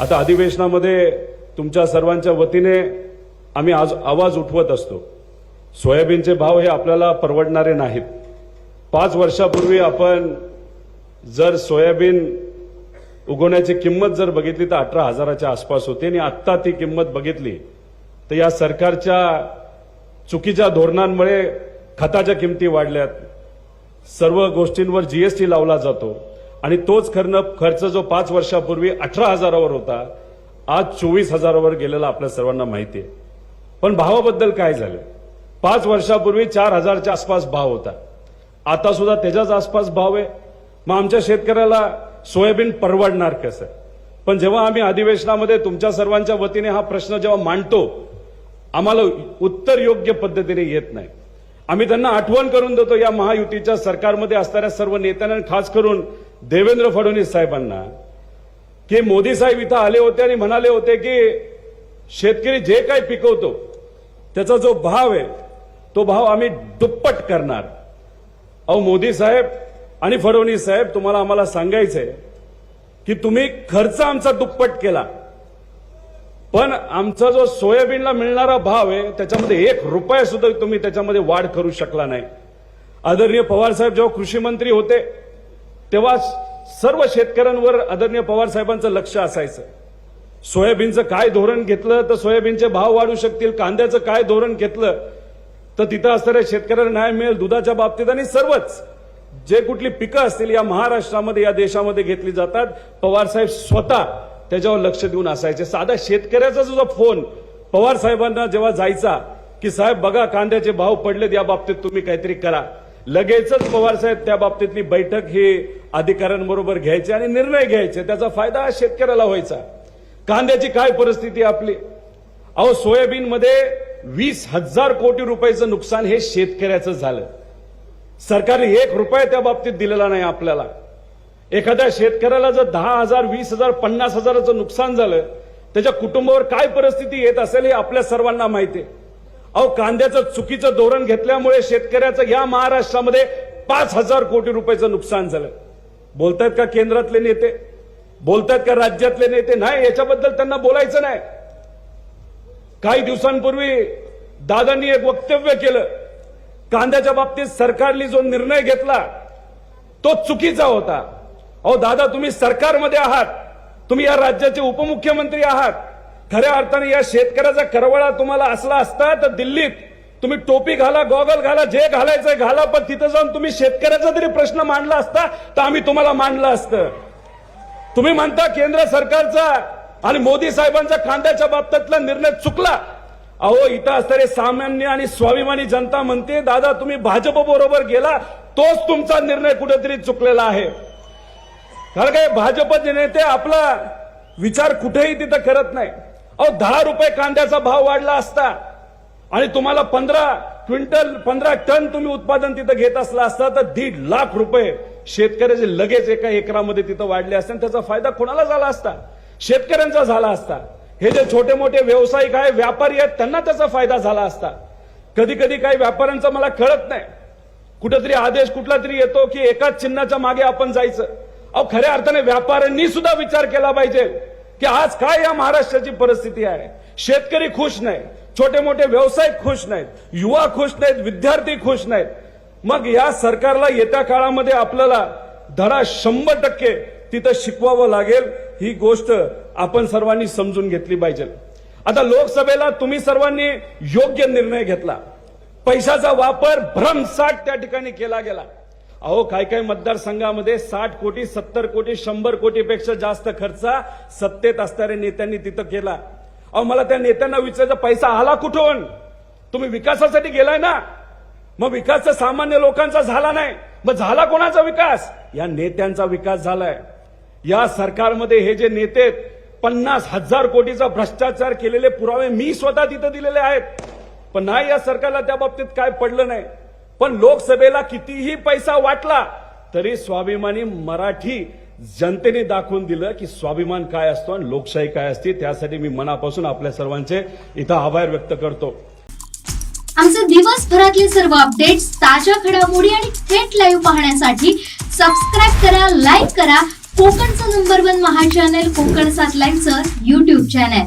आता अधिवेशनामध्ये तुमच्या सर्वांच्या वतीने आम्ही आज आवाज उठवत असतो. सोयाबीनचे भाव हे आपल्याला परवडणारे नाहीत. पाच वर्षापूर्वी आपण जर सोयाबीन उगवण्याची किंमत जर बघितली तर अठरा हजाराच्या आसपास होती आणि आत्ता ती किंमत बघितली तर या सरकारच्या चुकीच्या धोरणांमुळे खताच्या किमती वाढल्यात. सर्व गोष्टींवर जीएसटी लावला जातो. आणि तोच खर्च खर्च जो पाच वर्षापूर्वी अठरा हजारावर होता आज चोवीस हजारावर गेलेला आपल्या सर्वांना माहिती आहे पण भावाबद्दल काय झालं? पाच वर्षापूर्वी चार हजारच्या आसपास भाव होता. आता सुद्धा त्याच्याच आसपास भाव आहे. मग आमच्या शेतकऱ्याला सोयाबीन परवडणार कसं? पण जेव्हा आम्ही अधिवेशनामध्ये तुमच्या सर्वांच्या वतीने हा प्रश्न जेव्हा मांडतो आम्हाला उत्तर योग्य पद्धतीने येत नाही. आम्ही त्यांना आठवण करून देतो या महायुतीच्या सरकारमध्ये असणाऱ्या सर्व नेत्यांना खास करून देवेंद्र फडणवीस साहेबांना की मोदी साहेब इथं आले होते आणि म्हणाले होते की शेतकरी जे काही पिकवतो त्याचा जो भाव आहे तो भाव आम्ही दुप्पट करणार. अहो मोदी साहेब आणि फडणवीस साहेब तुम्हाला आम्हाला सांगायचंय की तुम्ही खर्च आमचा दुप्पट केला. पण आमचा जो सोयाबीनला मिळणारा भाव आहे त्याच्यामध्ये एक रुपया सुद्धा तुम्ही त्याच्यामध्ये वाढ करू शकला नाही. आदरणीय पवार साहेब जेव्हा कृषी मंत्री होते तेव्हा सर्व शेतकऱ्यांवर आदरणीय पवार साहेबांचं लक्ष असायचं. सोयाबीनचं काय धोरण घेतलं तर सोयाबीनचे भाव वाढू शकतील कांद्याचं काय धोरण घेतलं तर तिथं असणाऱ्या शेतकऱ्यांना न्याय मिळेल दुधाच्या बाबतीत आणि सर्वच जे कुठली पिकं असतील या महाराष्ट्रामध्ये या देशामध्ये घेतली जातात. पवारसाहेब स्वतः त्याच्यावर लक्ष देऊन असायचे. साधा शेतकऱ्याचा जो फोन पवार साहेबांना जेव्हा जायचा की साहेब बघा कांद्याचे भाव पडलेत या बाबतीत तुम्ही काहीतरी करा. लगेचच पवार साहेब त्या बाबतीतली बैठक ही अधिकाऱ्यांबरोबर घ्यायची आणि निर्णय घ्यायचे. त्याचा फायदा शेतकऱ्याला व्हायचा. कांद्याची काय परिस्थिती आपली? अहो सोयाबीनमध्ये वीस हजार कोटी रुपयाचं नुकसान हे शेतकऱ्याचं झालं. सरकारने एक रुपया त्या बाबतीत दिलेला नाही आपल्याला. एखाद्या शेतकऱ्याला जर दहा हजार वीस हजार पन्नास हजाराचं नुकसान झालं त्याच्या कुटुंबावर काय परिस्थिती येत असेल हे आपल्या सर्वांना माहिती आहे. अहो कांद्याचं चुकीचं धोरण घेतल्यामुळे शेतकऱ्याचं या महाराष्ट्रामध्ये पाच हजार कोटी रुपयाचं नुकसान झालं. बोलतायत का केंद्रातले नेते? बोलतायत का राज्यातले नेते? नाही याच्याबद्दल त्यांना बोलायचं नाही. काही दिवसांपूर्वी दादांनी एक वक्तव्य केलं. कांद्याच्या बाबतीत सरकारने जो निर्णय घेतला तो चुकीचा होता. अहो दादा तुम्ही सरकारमध्ये आहात. तुम्ही या राज्याचे उपमुख्यमंत्री आहात. खऱ्या अर्थाने या शेतकऱ्याचा करवळा तुम्हाला असला असता तर दिल्लीत तुम्ही टोपी घाला गॉगल घाला जे घालायचंय घाला पण तिथं जाऊन तुम्ही शेतकऱ्याचा जरी प्रश्न मांडला असता तर आम्ही तुम्हाला मांडलं असतं. तुम्ही म्हणता केंद्र सरकारचा आणि मोदी साहेबांचा कांद्याच्या बाबतीतला निर्णय चुकला. अहो इथं असणारे सामान्य आणि स्वाभिमानी जनता म्हणते दादा तुम्ही भाजप बरोबर गेला तोच तुमचा निर्णय कुठेतरी चुकलेला आहे. कारण काय भाजपचे नेते आपला विचार कुठेही तिथं करत नाही. अहो दहा रुपये कांद्याचा भाव वाढला असता. आणि तुम्हाला पंधरा क्विंटल पंधरा टन तुम्ही उत्पादन तिथं घेत असला असता तर दीड लाख रुपये शेतकऱ्याचे लगेच एका एकरामध्ये तिथं वाढले असते आणि त्याचा फायदा कोणाला झाला असता? शेतकऱ्यांचा झाला असता. हे जे छोटे मोठे व्यावसायिक आहे व्यापारी आहेत त्यांना त्याचा फायदा झाला असता. कधी कधी काही व्यापाऱ्यांचं मला कळत नाही. कुठेतरी आदेश कुठला तरी येतो की एकाच चिन्हाच्या मागे आपण जायचं. अहो खऱ्या अर्थाने व्यापाऱ्यांनी सुद्धा विचार केला पाहिजे. की आज काय या महाराष्ट्राची परिस्थिती आहे? शेतकरी खुश नाही छोटे मोठे व्यावसायिक खुश नाहीत. युवा खुश नाहीत. विद्यार्थी खुश नाहीत. मग या सरकारला येत्या काळामध्ये आपल्याला धडा शंभर टक्के तिथं शिकवावं लागेल. ही गोष्ट आपण सर्वांनी समजून घेतली पाहिजे. आता लोकसभेला तुम्ही सर्वांनी योग्य निर्णय घेतला. पैशाचा वापर भ्रमसाठ त्या ठिकाणी केला गेला. अहो काय काय मतदारसंघामध्ये साठ कोटी सत्तर कोटी शंभर कोटीपेक्षा जास्त खर्च सत्तेत असणाऱ्या नेत्यांनी तिथं केला. अहो मला त्या नेत्यांना विचारायचा पैसा आला कुठून? तुम्ही विकासासाठी गेलाय ना? मग विकास तर सामान्य लोकांचा झाला नाही. मग झाला कोणाचा विकास? या नेत्यांचा विकास झालाय. या सरकारमध्ये हे जे नेते पन्नास हजार कोटीचा भ्रष्टाचार केलेले पुरावे मी स्वतः तिथं दिलेले आहेत. पण नाही या सरकारला त्या बाबतीत काय पडलं नाही. पण लोकसभेला कितीही पैसा वाटला तरी स्वाभिमानी मराठी जनतेने दाखवून दिलं की स्वाभिमान काय असतो आणि लोकशाही काय असते त्यासाठी मी मनापासून आपल्या सर्वांचे इथं आभार व्यक्त करतो. आमचे दिवसभरातले सर्व अपडेट्स ताज्या घडामोडी आणि थेट लाईव्ह पाहण्यासाठी सबस्क्राईब करा लाईक करा. कोकणचं नंबर वन महा चॅनल कोकण सात लाईनचं युट्यूब चॅनल